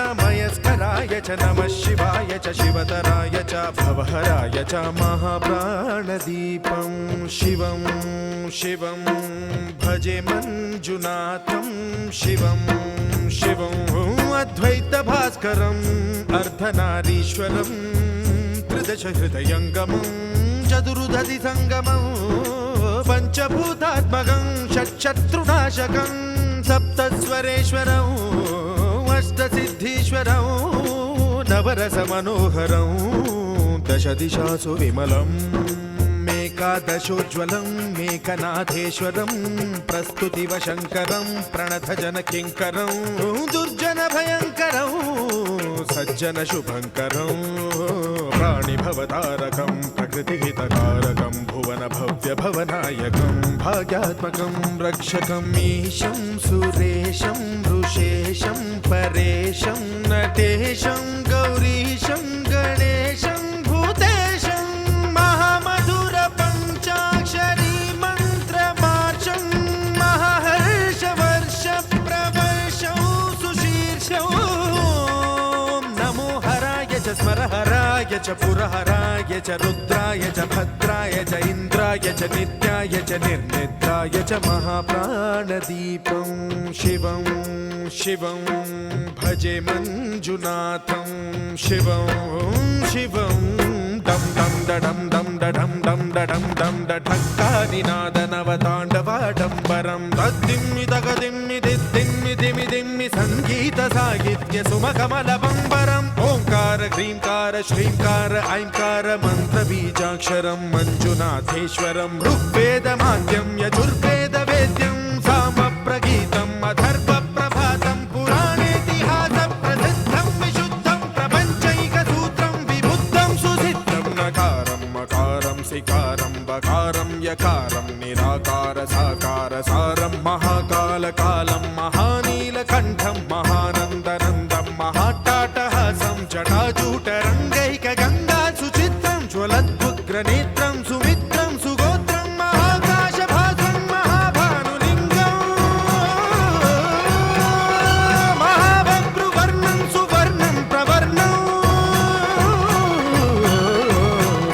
मयस्कराय च नमः शिवाय च शिवतराय च भवहराय च महाप्राणदीपं शिवं शिवं भजे मञ्जुनाथं, शिवं शिवं अद्वैतभास्करम्, अर्धनारीश्वरं, त्रिदशहृदयङ्गमं चतुर्दधि सङ्गमं पञ्चभूतात्मकं, षट्शत्रुनाशकं सप्तस्वरेश्वरम् अष्टसिद्धीश्वरौ नवरसमनोहरौ दश दिशासु विमलम् एकादशोज्ज्वलं मेकनाथेश्वरं प्रस्तुतिवशङ्करं प्रणथजनकिङ्करं दुर्जनभयङ्करं सज्जनशुभङ्करं प्राणिभवतारकम् प्रकृतिहितकारकं भुवनभव्यभवनायकं भाग्यात्मकं रक्षकम् ईशं सुरेशं ऋषेशं परेशं नटेशं गौरीशं च पुरहराय च रुद्राय च भद्राय च इन्द्राय च नित्याय च निर्निद्राय च महाप्राणदीपं शिवं शिवं भजे मञ्जुनाथं, शिवं शिवं दं दं, दडं दं दडं दं दडं, दं डठक्कानिनादनवताण्डवाडम्बरं तद्दिम्मि तगदिम्मि दिद्दिम्मि दिमि दिम्मि सङ्गीतसाहित्य सुमकमलबम्बरम्। ओङ्कार, ह्रीङ्कार, श्रीङ्कार, ऐङ्कार, मन्त्रबीजाक्षरं मञ्जुनाथेश्वरं స్వరం ఋగ్వేదమాద్యం యజుర్వేద వేద్యం సామ ప్రగీతం అధర్వ ప్రభాతం పురాణేతిహాస ప్రసిద్ధం విశుద్ధం ప్రపంచైక సూత్రం విబుద్ధం సుసిద్ధం నకారం మకారం శికారం బకారం యకారం నిరాకార సాకార సారం మహాకాల కాలం మహానీల కంఠం మహానందనందం మహా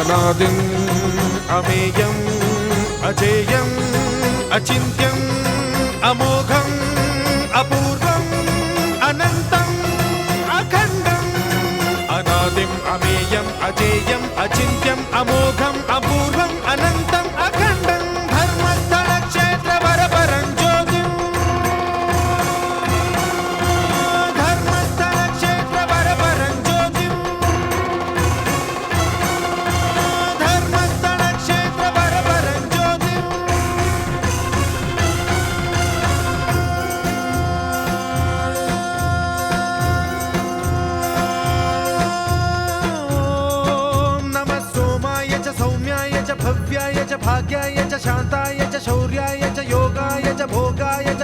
अनादिम् अमेयम् अजेयम् अचिन्त्यम् अमोघम् अपूर्वम् अनन्तम् अखण्डम् अनादिम् अमेयम् अजेयम् भाग्याय च शान्ताय च शौर्याय च योगाय च भोगाय च